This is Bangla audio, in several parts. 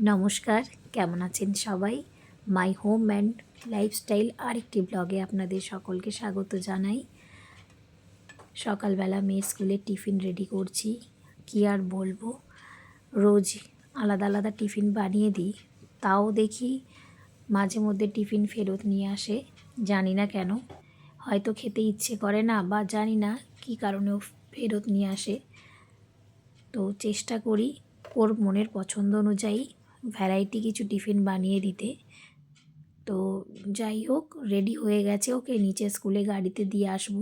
নমস্কার, কেমন আছেন সবাই? মাই হোম অ্যান্ড লাইফস্টাইল আরেকটি ব্লগে আপনাদের সকলকে স্বাগত জানাই। সকালবেলা মেয়ের স্কুলে টিফিন রেডি করছি। কি আর বলব? রোজ আলাদা আলাদা টিফিন বানিয়ে দিই। তাও দেখি মাঝে মধ্যে টিফিন ফেরত নিয়ে আসে। জানি না কেন। হয়তো খেতে ইচ্ছে করে না বা জানি না কী কারণেও ফেরত নিয়ে আসে। তো চেষ্টা করি ওর মনের পছন্দ অনুযায়ী ভ্যারাইটি কিছু টিফিন বানিয়ে দিতে। তো যাই হোক রেডি হয়ে গেছে ওকে। নিচে স্কুলে গাড়িতে দিয়ে আসব।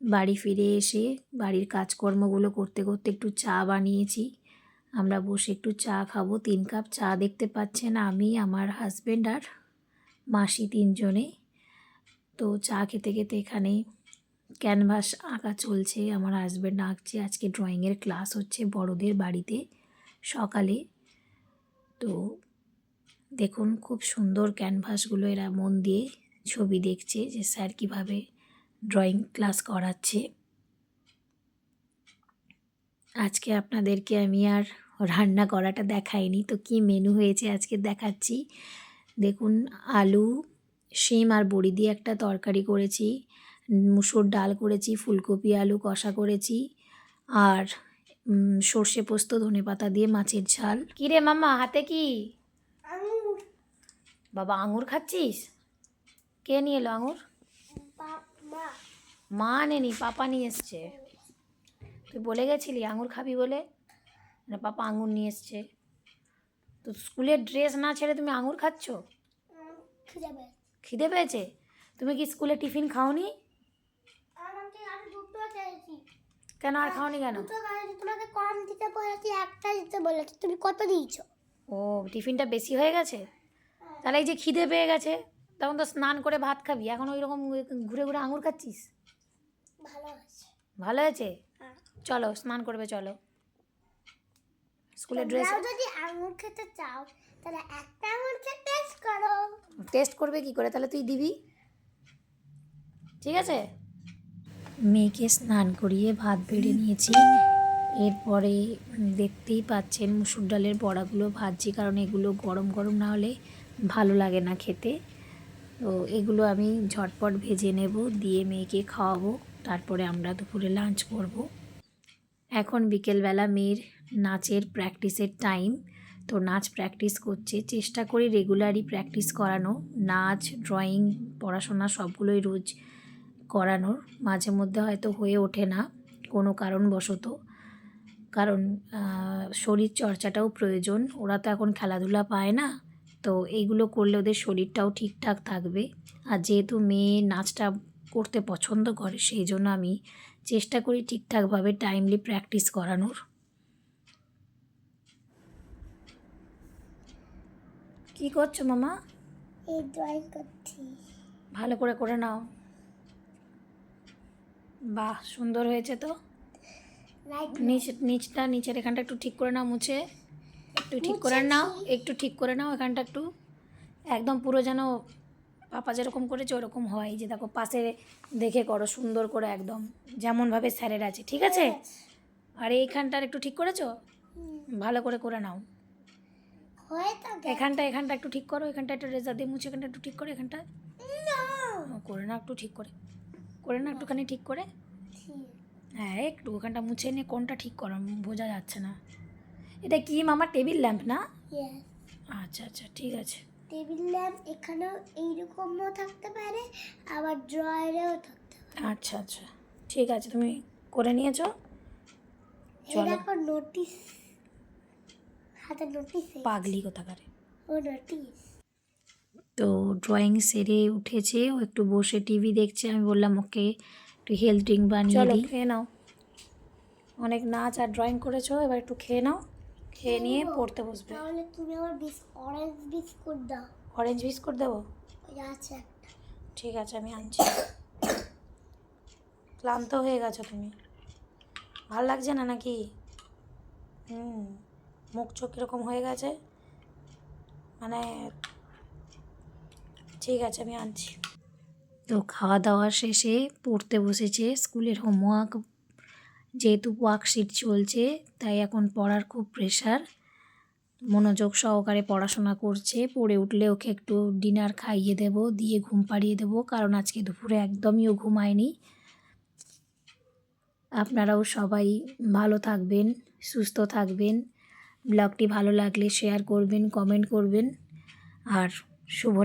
বাড়ি ফিরে এসে বাড়ির কাজকর্মগুলো করতে করতে একটু চা বানিয়েছি। আমরা বসে একটু চা খাব। তিন কাপ চা দেখতে পাচ্ছেন আমি, আমার হাজব্যান্ড আর মাসি তিনজনে। তো চা খেতে খেতে এখানে ক্যানভাস আঁকা চলছে। আমার হাজব্যান্ড আঁকছে। আজকে ড্রয়িংয়ের ক্লাস হচ্ছে বড়দের বাড়িতে। সকালে। তো দেখুন খুব সুন্দর ক্যানভাসগুলো এরা মন দিয়ে ছবি দেখছে যে স্যার কীভাবে ড্রয়িং ক্লাস করাচ্ছে। আজকে আপনাদেরকে আমি আর রান্না করাটা দেখাইনি, তো কি মেনু হয়েছে আজকে দেখাচ্ছি। দেখুন আলু, শিম আর বড়ি দিয়ে একটা তরকারি করেছি, মুসুর ডাল করেছি, ফুলকপি, আলু কষা করেছি, আর সর্ষে পোস্ত ধনে পাতা দিয়ে মাছের ঝাল। কি রে মামা হাতে কি? বাবা আঙুর খাচ্ছিস? কে নিয়ে এলো আঙুর? মা। আনেনি পাপা নিয়ে এসছে। তুই বলে গেছিলি আঙুর খাবি বলে? না পাপা আঙুর নিয়ে এসছে। তো স্কুলের ড্রেস না ছেড়ে তুমি আঙুর খাচ্ছ? খিদে পেয়েছে? তুমি কি স্কুলে টিফিন খাওনি? কেন আর খাওনি কেন? তোমাকে কম দিতে বলেছি একটা দিতে বলেছি তুমি কত দিয়েছ? ও টিফিনটা বেশি হয়ে গেছে? তাহলে এই যে খিদে পেয়ে গেছে তখন তো স্নান করে ভাত খাবি এখন ওই রকম ঘুরে ঘুরে আঙুর খাচ্ছিস? ভালো আছে ভালো হয়েছে? চলো স্নান করবে চলো। স্কুলের ড্রেস যদি আঙুর খেতে চাও তাহলে একটা আঙুর টেস্ট করো। টেস্ট করবে কি করে? তাহলে তুই দিবি। ঠিক আছে? মেয়েকে স্নান করিয়ে ভাত বেড়ে নিয়েছি। এরপরে দেখতেই পাচ্ছেন মুসুর ডালের বড়াগুলো ভাজছি, কারণ এগুলো গরম গরম না হলে ভালো লাগে না খেতে। তো এগুলো আমি ঝটপট ভেজে নেব, দিয়ে মেয়েকে খাওয়াবো, তারপরে আমরা দুপুরে লাঞ্চ করব। এখন বিকেলবেলা মেয়ের নাচের প্র্যাকটিসের টাইম তো নাচ প্র্যাকটিস করছে, চেষ্টা করি রেগুলারই প্র্যাকটিস করানো। নাচ ড্রয়িং পড়াশোনা সবগুলোই রোজ করানোর মাঝে মধ্যে হয়তো হয়ে ওঠে না কোনো কারণবশত। কারণ শরীর চর্চাটাও প্রয়োজন। ওরা তো এখন খেলাধুলা পায় না তো এইগুলো করলে ওদের শরীরটাও ঠিকঠাক থাকবে। আর যেহেতু মেয়ে নাচটা করতে পছন্দ করে সেই জন্য আমি চেষ্টা করি ঠিকঠাকভাবে টাইমলি প্র্যাকটিস করানোর। কি করছ মামা? এই ড্রয়িং করছি। ভালো করে করে নাও। বাহ সুন্দর হয়েছে তো। নিচ নিচটা নিচের এখানটা একটু ঠিক করে নাও মুছে। একটু ঠিক করে নাও একটু ঠিক করে নাও এখানটা একটু। একদম পুরো যেন পাপা যেরকম করেছে ওরকম হয়। যে দেখো পাশে দেখে করো সুন্দর করে একদম। যেমনভাবে স্যারের আছে ঠিক আছে? আর এইখানটার একটু ঠিক করেছ? ভালো করে করে নাও। হয়ে এখানটা এখানটা একটু ঠিক করো এখানটা একটা রেজার দিয়ে মুছে এখানটা একটু ঠিক করো এখানটা। করে না একটু ঠিক করে। করে না একটুখানি ঠিক করে? হ্যাঁ একটু ওখানটা মুছে নিয়ে কোনটা ঠিক করো বোঝা যাচ্ছে না। এটা কি মামা টেবিল ল্যাম্প না? আচ্ছা আচ্ছা ঠিক আছে। টেবিল ল্যাম্প এখানেও এইরকমও থাকতে পারে আবার ড্রয়ারেও থাকতে পারে। আচ্ছা আচ্ছা ঠিক আছে তুমি করে নিয়েছো। চলো। নোটিস হাতে নোটিস পাগলি কোথাকারে। ও নোটিস তো ড্রয়িং সেরে উঠেছে ও একটু বসে টিভি দেখছে আমি বললাম ওকে একটু হেলথ ড্রিঙ্ক বানিয়ে দিই। খেয়ে নাও। অনেক নাচ আর ড্রয়িং করেছ এবার একটু খেয়ে নাও খেয়ে নিয়ে পড়তে বসবে। তাহলে তুমি আমার বিস অরেঞ্জ বিস্কুট দাও। অরেঞ্জ বিস্কুট দেবো? আছে একটা। ঠিক আছে আমি আনছি। ক্লান্ত হয়ে গেছো তুমি। ভালো লাগছে না নাকি? হুম মুখ চোখ কীরকম হয়ে গেছে? মানে ঠিক আছে, আমি আনছি। তো খাওয়া দাওয়া শেষে পড়তে বসেছে, স্কুলের হোমওয়ার্ক যেহেতু ওয়ার্কশিট চলছে, তাই এখন পড়ার খুব প্রেশার মনোযোগ সহকারে পড়াশোনা করছে, পড়ে উঠলে ওকে একটু ডিনার খাইয়ে দেব, দিয়ে ঘুম পাড়িয়ে দেবো, কারণ আজকে দুপুরে একদমই ও ঘুমায়নি। আপনারাও সবাই ভালো থাকবেন, সুস্থ থাকবেন ব্লগটি ভালো লাগলে শেয়ার করবেন কমেন্ট করবেন, আর শুভরা